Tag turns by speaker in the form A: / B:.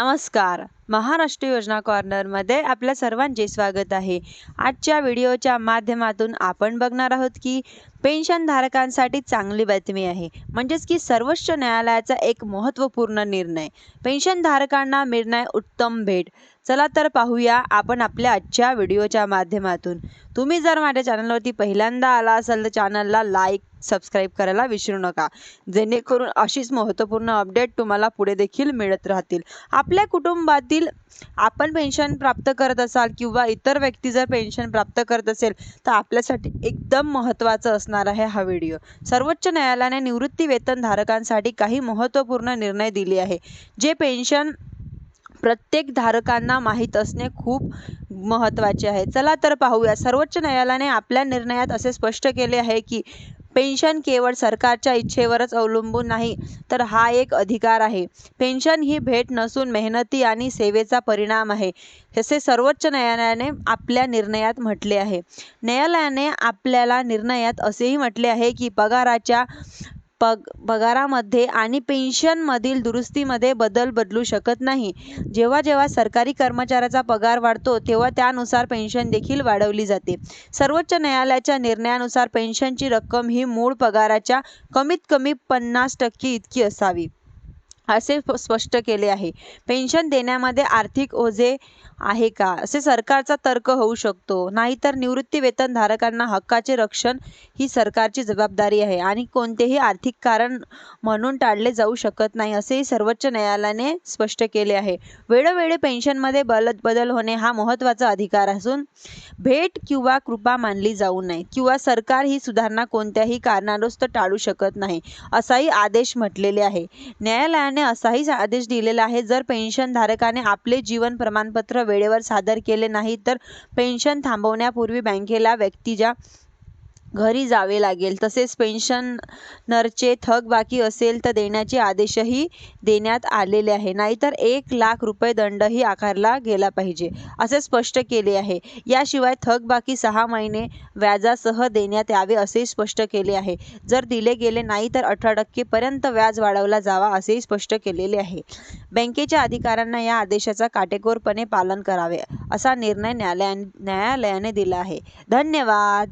A: ನಮಸ್ಕಾರ महाराष्ट्र योजना कॉर्नरमध्ये आपल्या सर्वांचे स्वागत आहे. आजच्या व्हिडिओच्या माध्यमातून आपण बघणार आहोत की पेन्शनधारकांसाठी चांगली बातमी आहे. म्हणजेच की सर्वोच्च न्यायालयाचा एक महत्त्वपूर्ण निर्णय. पेन्शनधारकांना मिळणार उत्तम भेट. चला तर पाहूया आपण आपल्या आजच्या व्हिडिओच्या माध्यमातून. तुम्ही जर माझ्या चॅनलवरती पहिल्यांदा आला असाल तर चॅनलला लाईक सबस्क्राईब करायला विसरू नका. जेणेकरून अशीच महत्त्वपूर्ण अपडेट तुम्हाला पुढे देखील मिळत राहतील. आपल्या कुटुंबातील आपण पेन्शन प्राप्त करत असाल किंवा इतर व्यक्ती जर पेन्शन प्राप्त करत असेल तर आपल्यासाठी एकदम महत्त्वाचं असणार आहे हा व्हिडिओ सर्वोच्च न्यायालयाने निवृत्ती वेतन धारकांसाठी काही महत्त्वपूर्ण निर्णय दिले आहे जे पेन्शन प्रत्येक धारकांना माहीत असणे खूप महत्त्वाचे आहे. चला तर पाहूया. सर्वोच्च न्यायालयाने आपल्या निर्णयात असे स्पष्ट केले आहे की पेन्शन केवळ सरकारच्या इच्छेवरच अवलंबून नाही तर हा एक अधिकार आहे. पेन्शन ही भेट नसून मेहनती आणि सेवेचा परिणाम आहे असे सर्वोच्च न्यायालयाने आपल्या निर्णयात म्हटले आहे. न्यायालयाने आपल्याला निर्णयात असेही म्हटले आहे की पगाराच्या पग पगारामध्ये आणि पेन्शनमधील दुरुस्तीमध्ये बदल बदलू शकत नाही. जेव्हा जेव्हा सरकारी कर्मचाऱ्याचा पगार वाढतो तेव्हा त्यानुसार पेन्शन देखील वाढवली जाते. सर्वोच्च न्यायालयाच्या निर्णयानुसार पेन्शनची रक्कम ही मूळ पगाराच्या कमीत कमी पन्नास टक्के इतकी असावी. असे स्पष्ट केले आहे. पेन्शन देण्यामध्ये आर्थिक ओझे आहे का? असे सरकारचा तर्क होऊ शकतो. नाहीतर निवृत्ती वेतनधारकांना हक्काचे रक्षण ही सरकारची जबाबदारी आहे आणि कोणतेही आर्थिक कारण म्हणून टाळले जाऊ शकत नाही असेही सर्वोच्च न्यायालयाने स्पष्ट केले आहे. वेळोवेळी पेन्शनमध्ये बल बदल होणे हा महत्त्वाचा अधिकार असून भेट किंवा कृपा मानली जाऊ नये किंवा सरकार ही सुधारणा कोणत्याही कारणास्तव टाळू शकत नाही असाही आदेश म्हटलेले आहे. न्यायालयाने असाही आदेश दिलेला आहे जर पेन्शनधारकाने आपले जीवन प्रमाणपत्र वेळेवर सादर केले नाही तर पेन्शन थांबवण्यापूर्वी बँकेला व्यक्तीच्या घरी जावे लागेल. तसेच पेन्शनरचे थकबाकी असेल तर देण्याचे आदेशही देण्यात आलेले आहे. नाहीतर एक लाख रुपये दंडही आकारला गेला पाहिजे असे स्पष्ट केले आहे. याशिवाय थकबाकी सहा महिने व्याजासह देण्यात यावे असेही स्पष्ट केले आहे. जर दिले गेले नाही तर अठरा टक्केपर्यंत व्याज वाढवला जावा असेही स्पष्ट केलेले आहे. बँकेच्या अधिकाऱ्यांना या आदेशाचा काटेकोरपणे पालन करावे असा निर्णय न्यायालया न्यायालयाने दिला आहे. धन्यवाद!